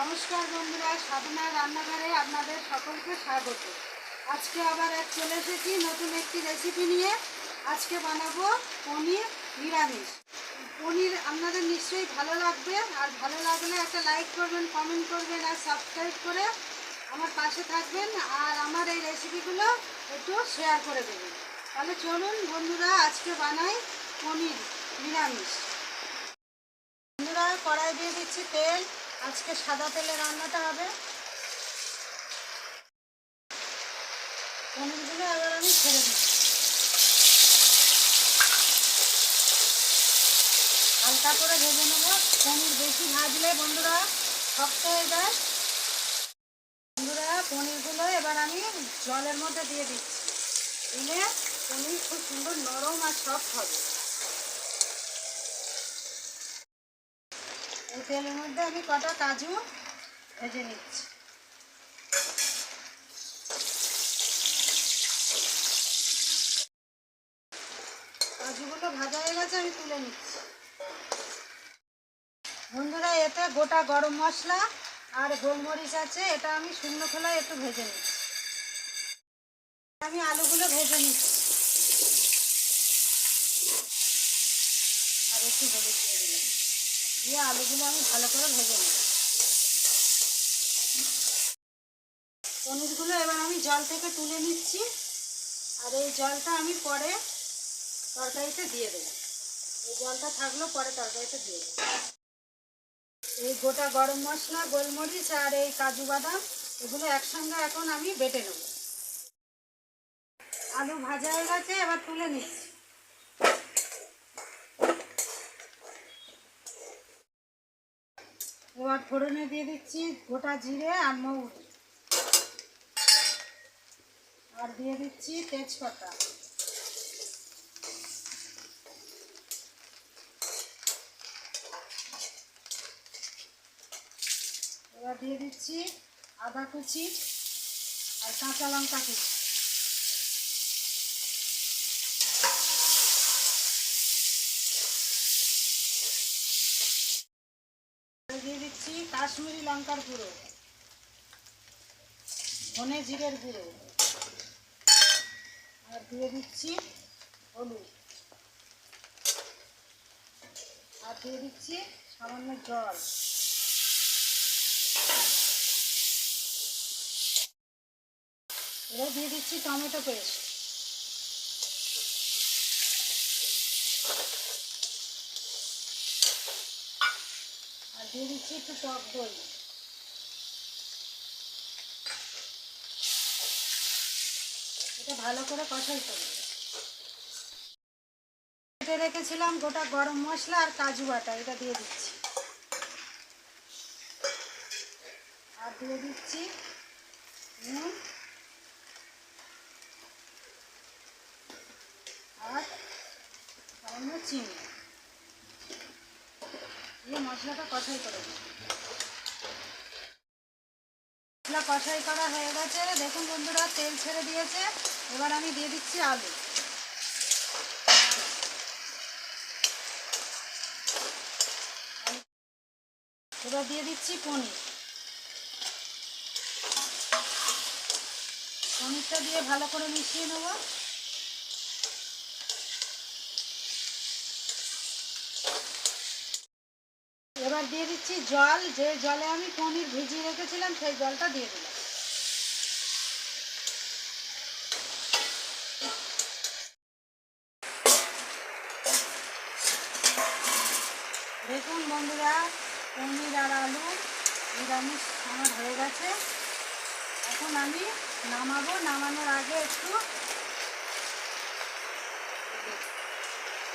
নমস্কার বন্ধুরা সাধনা রান্নাঘরে আপনাদের সকলকে স্বাগত। আজকে আবার এক চলে এসেছি নতুন একটি রেসিপি নিয়ে। আজকে বানাবো পনির নিরামিষ। পনির আপনাদের নিশ্চয়ই ভালো লাগবে, আর ভালো লাগলে একটা লাইক করবেন কমেন্ট করবেন, আর সাবস্ক্রাইব করে আমার পাশে থাকবেন, আর আমার এই রেসিপিগুলো একটু শেয়ার করে দেবেন। তাহলে চলুন বন্ধুরা, আজকে বানাই পনির নিরামিষ। বন্ধুরা, কড়াই দিয়ে দিচ্ছি তেল আজকে সাদা তেলে রান্নাটা হবে। পনিরগুলো এবার আমি ছেড়ে দিচ্ছি হালকা করে ভেজে নেব। পনির বেশি ভাজলে বন্ধুরা শক্ত হয়ে যায়। বন্ধুরা, পনিরগুলো এবার আমি জলের মধ্যে দিয়ে দিচ্ছি। দিলে পনির খুব সুন্দর নরম আর সফট হবে। এই তেলের মধ্যে আমি কটা কাজু ভেজে নিচ্ছি। কাজুগুলো ভাজা হয়ে গেছে, আমি তুলে নিচ্ছি। বন্ধুরা এতে গোটা গরম মশলা আর গোলমরিচ আছে, এটা আমি শুকনো খোলায় একটু ভেজে নিচ্ছি। আমি আলুগুলো ভেজে নিচ্ছি। আর একটু হলুদ দিয়ে দিলাম। দিয়ে আলুগুলো আমি ভালো করে ভেজে নিই পনিরগুলো এবার আমি জল থেকে তুলে নিচ্ছি। আর এই জলটা আমি পরে তরকারিতে দিয়ে দেবো। এই জলটা থাকলেও পরে তরকারিতে দিয়ে দেবো। এই গোটা গরম মশলা, গোলমরিচ আর এই কাজু বাদাম, এগুলো একসঙ্গে এখন আমি বেটে নেব। আলু ভাজা হয়ে গেছে, এবার তুলে নিচ্ছি। এবার ফোড়নে দিয়ে দিচ্ছি গোটা জিরে আর মৌরি। আর দিয়ে দিচ্ছি তেজপাতা। এবার দিয়ে দিচ্ছি আদা কুচি আর কাঁচা লঙ্কা কুচি আর দিয়ে দিচ্ছি কাশ্মীরি লঙ্কার গুঁড়ো, ধনে জিরের গুঁড়ো, আর দিয়ে দিচ্ছি হলুদ। আর দিয়ে দিচ্ছি সামান্য জল। এবার দিয়ে দিচ্ছি টমেটো পেস্ট। দিয়ে দিচ্ছি একটু টক দই। এটা ভালো করে কষাই করব। কেটে রেখেছিলাম গোটা গরম মশলা আর কাজু বাটা, এটা দিয়ে দিচ্ছি। আর দিয়ে দিচ্ছি নুন আর চিনি। মশলা কষাই করা হয়ে গেছে। দেখুন বন্ধুরা, তেল ছেড়ে দিয়েছে। এবার আমি দিয়ে দিচ্ছি আলু। এবার দিয়ে দিচ্ছি পনির। পনিরটা দিয়ে ভালো করে মিশিয়ে নেব এবার দিয়ে দিচ্ছি জল। যে জলে আমি পনির ভিজিয়ে রেখেছিলাম, সেই জলটা দিয়ে দিলাম। দেখুন বন্ধুরা, পনির আর আলু নিরামিষ আমার হয়ে গেছে। এখন আমি নামাবো। নামানোর আগে একটু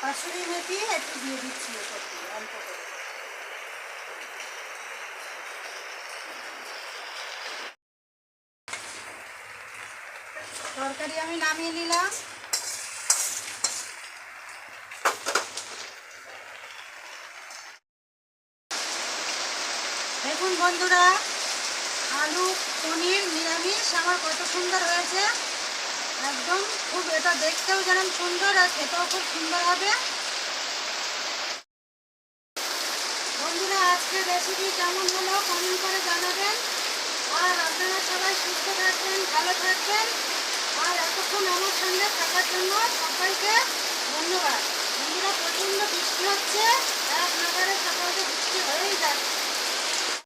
কাসুরি মেথি একটু দিয়ে দিচ্ছি ওপর দিয়ে অল্প করে তরকারি আমি নামিয়ে নিলাম। দেখুন বন্ধুরা, আলু, পনির, নিরামিষ আমার কত সুন্দর হয়েছে। একদম খুব এটা দেখতেও যেমন সুন্দর আর খেতেও খুব সুন্দর হবে। বন্ধুরা আজকে আজকে রেসিপি কেমন হলো কমেন্ট করে জানাবেন। আর আপনারা সবাই সুস্থ থাকবেন, ভালো থাকবেন। আর এতক্ষণ আমার সঙ্গে থাকার জন্য সবাইকে ধন্যবাদ। বন্ধুরা, প্রচণ্ড বৃষ্টি হচ্ছে, এক নাগারে সকালে বৃষ্টি হয়েই যাচ্ছে।